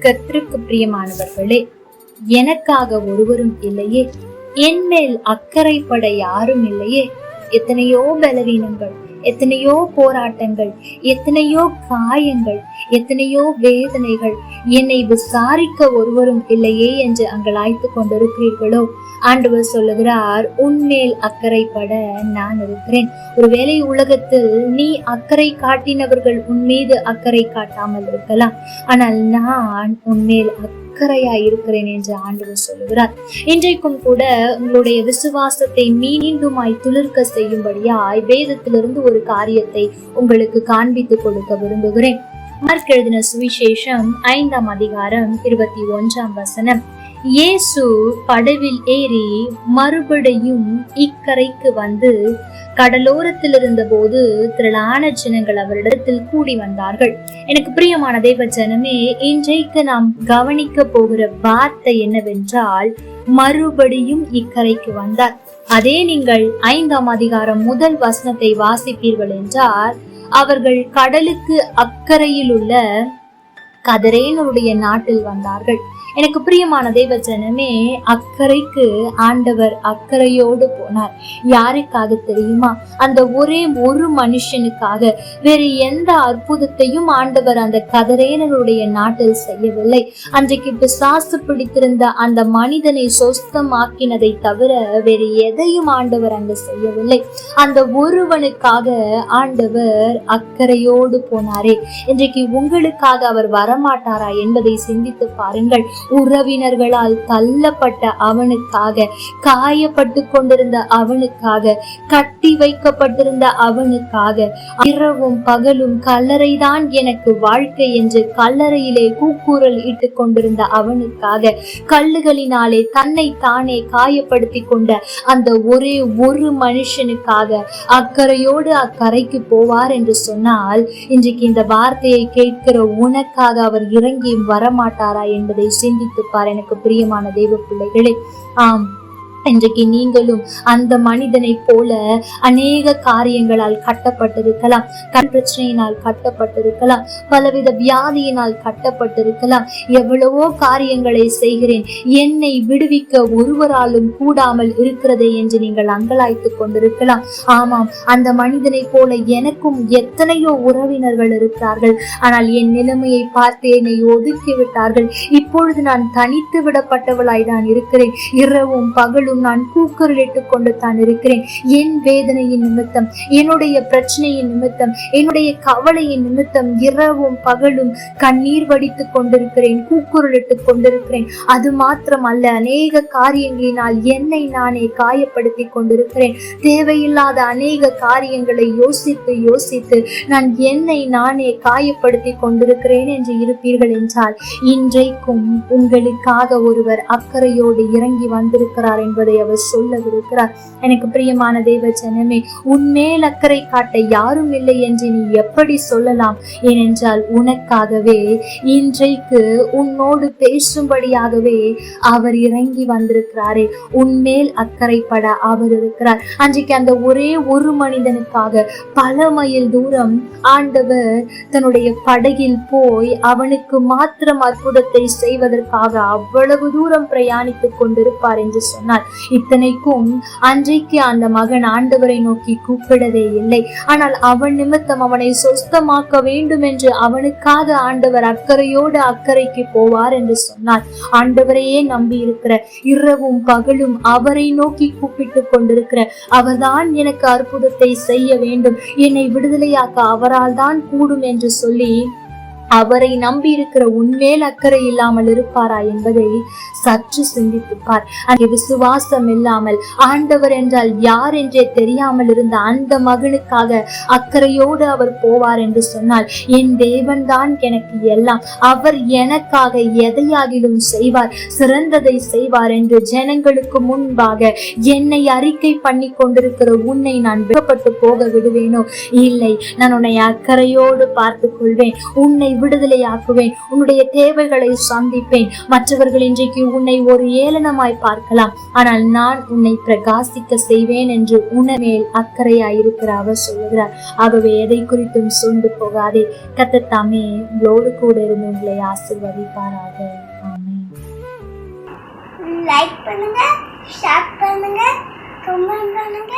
கத்திற்கு பிரியமானவர்களே எனக்காக ஒருவரும் இல்லையே. என் மேல் அக்கறைப்பட யாரும் இல்லையே. எத்தனையோ பலவீனங்கள் எத்தனையோ போராட்டங்கள் எத்தனையோ காயங்கள் எத்தனையோ வேதனைகள் என்னை விசாரிக்க ஒருவரும் இல்லையே என்று அங்கலாய்த்து கொண்டிருக்கிறீர்களோ? ஆண்டவர் சொல்லுகிறார் உன்மேல் அக்கறைப்பட நான் இருக்கிறேன். ஒருவேளை உலகத்தில் நீ அக்கறை காட்டினவர்கள் உன் மீது அக்கறை காட்டாமல் இருக்கலாம். ஆனால் நான் உன்மேல் அக்கறையா இருக்கிறேன் என்று ஆண்டவர் சொல்லுகிறார். இன்றைக்கும் கூட உங்களுடைய விசுவாசத்தை மீண்டுமாய் துளிர்க்க செய்யும்படியாய் வேதத்திலிருந்து ஒரு காரியத்தை உங்களுக்கு காண்பித்துக் கொடுக்க விரும்புகிறேன். மார்க் எழுதின சுவிசேஷம் ஐந்தாம் அதிகாரம் இருபத்தி ஒன்றாம் வசனம். இயேசு படவில் ஏறி மறுபடியும் இக்கரைக்கு வந்து கடலோரத்தில் இருந்தபோது திரளான ஜனங்கள் அவரிடத்தில் கூடி வந்தார்கள். எனக்கு பிரியமான தெய்வ ஜனமே இன்றைக்கு நாம் கவனிக்க போகிற வார்த்தை என்னவென்றால் மறுபடியும் இக்கரைக்கு வந்தார். அதே நீங்கள் ஐந்தாம் அதிகாரம் முதல் வசனத்தை வாசிப்பீர்கள் என்றால் அவர்கள் கடலுக்கு அக்கறையில் உள்ள கதரேனருடைய நாட்டில் வந்தார்கள். எனக்கு பிரியமான தெய்வ ஜனமே அக்கறைக்கு ஆண்டவர் அக்கறையோடு போனார். யாருக்காக தெரியுமா? அந்த ஒரே ஒரு மனுஷனுக்காக. வேறு எந்த அற்புதத்தையும் ஆண்டவர் அந்த கதரேனருடைய நாட்டில் செய்யவில்லை. அன்றைக்கு பிசாசு பிடித்திருந்த அந்த மனிதனை சொஸ்தமாக்கினதை தவிர வேறு எதையும் ஆண்டவர் அங்கு செய்யவில்லை. அந்த ஒருவனுக்காக ஆண்டவர் அக்கறையோடு போனாரே. இன்றைக்கு உங்களுக்காக அவர் வர வரமாட்டாரா என்பதை சிந்தித்து பாருங்கள். உறவினர்களால் தள்ளப்பட்ட அவனுக்காக காயப்பட்டு கொண்டிருந்த அவனுக்காக கட்டி வைக்கப்பட்டிருந்த அவனுக்காக இரவும் பகலும் கல்லறைதான் எனக்கு வாழ்க்கை என்று கல்லறையிலே கூக்குரல் இட்டு கொண்டிருந்த அவனுக்காக கல்லுகளினாலே தன்னை தானே காயப்படுத்தி கொண்ட அந்த ஒரே ஒரு மனுஷனுக்காக அக்கறையோடு அக்கறைக்கு போவார் என்று சொன்னால் இன்றைக்கு இந்த வார்த்தையை கேட்கிற உனக்காக அவர் இறங்கி வரமாட்டாரா என்பதை சிந்தித்து பார். எனக்கு பிரியமான தெய்வ பிள்ளைகளே ஆம் இன்றைக்கு நீங்களும் அந்த மனிதனை போல அநேக காரியங்களால் கட்டப்பட்டிருக்கலாம். கண் பிரச்சனையினால் கட்டப்பட்டிருக்கலாம். பலவித வியாதியினால் கட்டப்பட்டிருக்கலாம். எவ்வளவோ காரியங்களை செய்கிறேன். என்னை விடுவிக்க ஒருவராலும் கூடாமல் இருக்கிறதே என்று நீங்கள் அங்கலாய்த்து கொண்டிருக்கலாம். ஆமாம் அந்த மனிதனை போல எனக்கும் எத்தனையோ உறவினர்கள் இருக்கிறார்கள். ஆனால் என் நிலைமையை பார்த்து என்னை ஒதுக்கி விட்டார்கள். இப்பொழுது நான் தனித்து விடப்பட்டவளாய் தான் இருக்கிறேன். இரவும் பகலும் நான் கூக்குரலிட்டுக் கொண்டு தான் இருக்கிறேன். என் வேதனையின் நிமித்தம் என்னுடைய பிரச்சனையின் நிமித்தம் என்னுடைய கவலையின் நிமித்தம் இரவும் பகலும் கண்ணீர் வடித்துக் கொண்டிருக்கிறேன் கூக்குரலிட்டுக் கொண்டிருக்கிறேன். அது மாத்திரம் அல்ல அநேக காரியங்களினால் என்னை நானே காயப்படுத்தி கொண்டிருக்கிறேன். தேவையில்லாத அநேக காரியங்களை யோசித்து யோசித்து நான் என்னை நானே காயப்படுத்தி கொண்டிருக்கிறேன் என்று இருப்பீர்கள் என்றால் இன்றைக்கும் உங்களுக்காக ஒருவர் அக்கறையோடு இறங்கி வந்திருக்கிறார் என்பது அவர் சொல்லவிருக்கிறார். எனக்கு பிரியமான தேவ ஜனமே உன்மேல் அக்கறை காட்ட யாரும் இல்லை என்று நீ எப்படி சொல்லலாம்? ஏனென்றால் உனக்காகவே இன்றைக்கு உன்னோடு பேசும்படியாகவே அவர் இறங்கி வந்திருக்கிறாரே. உன்மேல் அக்கறைப்பட அவர் இருக்கிறார். அன்றைக்கு அந்த ஒரே ஒரு மனிதனுக்காக பல மைல் தூரம் ஆண்டவர் தன்னுடைய படகில் போய் அவனுக்கு மாத்திரம் அற்புதத்தை செய்வதற்காக அவ்வளவு தூரம் பிரயாணித்துக் கொண்டிருப்பார் என்று சொன்னார். இத்தனைக்கும் அன்றைக்கு அந்த மகன் ஆண்டவரை நோக்கி கூப்பிடவே இல்லை. ஆனால் அவன் நிமித்தம் அவனை சொஸ்தமாக்க வேண்டும் என்று அவனுக்காக ஆண்டவர் அக்கறையோடு அக்கறைக்கு போவார் என்று சொன்னார். ஆண்டவரையே நம்பி இருக்கிற இரவும் பகலும் அவரை நோக்கி கூப்பிட்டு கொண்டிருக்கிற அவர்தான் எனக்கு அற்புதத்தை செய்ய வேண்டும். என்னை விடுதலையாக்க அவரால் தான் கூடும் என்று சொல்லி அவரை நம்பியிருக்கிற உன்மேல் அக்கறை இல்லாமல் இருப்பாரா என்பதை சற்று சிந்தித்துப்பார். அங்கே விசுவாசம் இல்லாமல் ஆண்டவர் என்றால் யார் என்றே தெரியாமல் இருந்த அந்த மகனுக்காக அக்கறையோடு அவர் போவார் என்று சொன்னால் என் தேவன் தான் எனக்கு எல்லாம். அவர் எனக்காக எதையாகிலும் செய்வார் சிறந்ததை செய்வார் என்று ஜனங்களுக்கு முன்பாக என்னை அறிக்கை பண்ணி கொண்டிருக்கிற உன்னை நான் வெட்கப்பட்டு போக விடுவேனோ? இல்லை நான் உன்னை அக்கறையோடு பார்த்துக் கொள்வேன். உன்னை விடுதலையாக்குவேன். உன்னுடைய தேவைகளை சந்திப்பேன். மற்றவர்கள் இன்றைக்கு உன்னை ஒரு ஏளனமாய் பார்க்கலாம். ஆனால் நான் உன்னை பிரகாசிக்க செய்வேன் என்று உணமேல் அக்கறையாயிருக்கிற அவர் சொல்கிறார் ஆகவே எதை குறித்தும் சொண்டு போகாதே. கத்தத்தாமே உங்களோடு கூட இருந்து உங்களை ஆசிர்வதிப்பாராக. லைக் பண்ணுங்க ஷேர் பண்ணுங்க கமெண்ட் பண்ணுங்க.